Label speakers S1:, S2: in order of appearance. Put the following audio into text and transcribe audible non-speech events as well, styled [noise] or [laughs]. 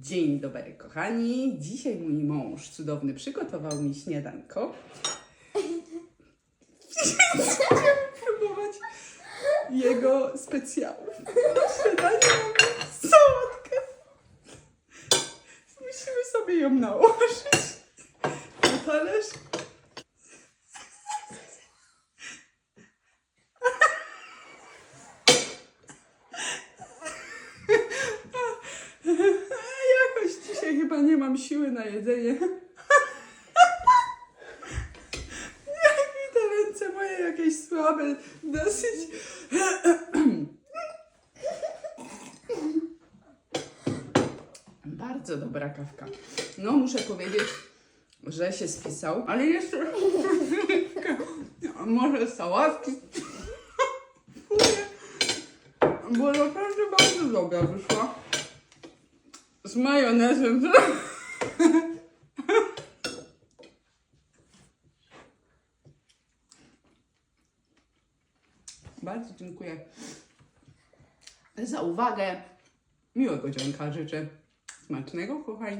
S1: Dzień dobry, kochani. Dzisiaj mój mąż cudowny przygotował mi śniadanko. Chciałam próbować jego specjałów. Śniadanie mamy sałatkę. Musimy sobie ją nałożyć na talerz. Dzisiaj chyba nie mam siły na jedzenie. Jak widzę ręce moje jakieś słabe, dosyć. Bardzo dobra kawka. No, muszę powiedzieć, że się spisał, ale jeszcze [laughs] może sałatki. Bo naprawdę bardzo dobra wyszła. Z majonezem. [laughs] Bardzo dziękuję za uwagę. Miłego dzionka życzę. Smacznego, kochani.